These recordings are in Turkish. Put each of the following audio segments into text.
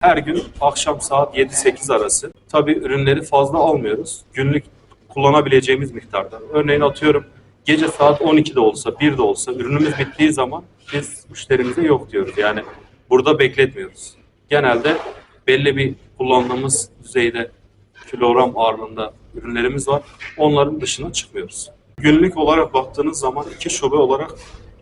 Her gün akşam saat 7-8 arası. Tabii ürünleri fazla almıyoruz. Günlük kullanabileceğimiz miktarda. Örneğin atıyorum gece saat 12'de olsa, 1'de olsa ürünümüz bittiği zaman biz müşterimize yok diyoruz. Yani burada bekletmiyoruz. Genelde belli bir kullandığımız düzeyde kilogram ağırlığında ürünlerimiz var. Onların dışına çıkmıyoruz. Günlük olarak baktığınız zaman iki şube olarak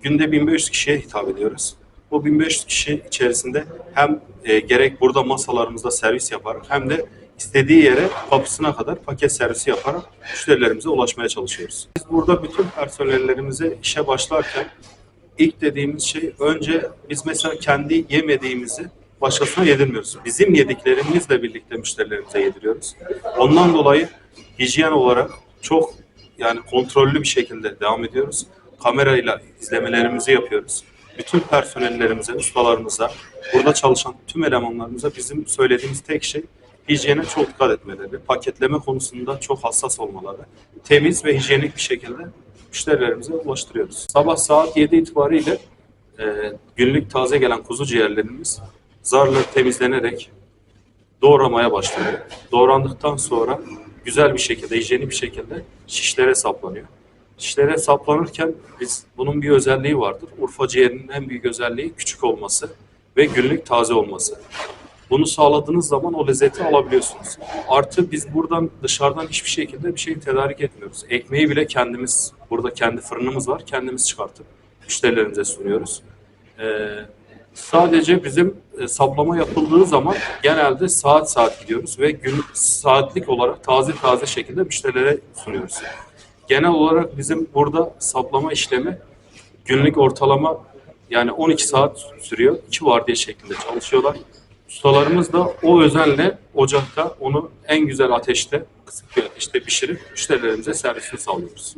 günde 1500 kişiye hitap ediyoruz. Bu 1500 kişi içerisinde hem e, gerek burada masalarımızda servis yaparak hem de istediği yere kapısına kadar paket servisi yaparak müşterilerimize ulaşmaya çalışıyoruz. Biz burada bütün personellerimize işe başlarken ilk dediğimiz şey önce biz mesela kendi yemediğimizi başkasına yedirmiyoruz. Bizim yediklerimizle birlikte müşterilerimize yediriyoruz. Ondan dolayı hijyen olarak çok yani kontrollü bir şekilde devam ediyoruz. Kamerayla izlemelerimizi yapıyoruz. Bütün personellerimize, ustalarımıza, burada çalışan tüm elemanlarımıza bizim söylediğimiz tek şey hijyene çok dikkat etmeleri, paketleme konusunda çok hassas olmaları, temiz ve hijyenik bir şekilde müşterilerimize ulaştırıyoruz. Sabah saat 7 itibariyle e, günlük taze gelen kuzu ciğerlerimiz zarla temizlenerek doğramaya başlanıyor. Doğrandıktan sonra güzel bir şekilde, hijyenik bir şekilde şişlere saplanıyor. Şişlere saplanırken biz bunun bir özelliği vardır. Urfa ciğerinin en büyük özelliği küçük olması ve günlük taze olması. Bunu sağladığınız zaman o lezzeti alabiliyorsunuz. Artı biz buradan dışarıdan hiçbir şekilde bir şey tedarik etmiyoruz. Ekmeği bile kendimiz, burada kendi fırınımız var, kendimiz çıkartıp müşterilerimize sunuyoruz. Ee, sadece bizim e, saplama yapıldığı zaman genelde saat saat gidiyoruz ve gün saatlik olarak taze taze şekilde müşterilere sunuyoruz. Genel olarak bizim burada saplama işlemi günlük ortalama yani 12 saat sürüyor. İki vardiya şeklinde çalışıyorlar. Ustalarımız da o özenle ocakta onu en güzel ateşte, kısık bir ateşte pişirip müşterilerimize servisini sağlıyoruz.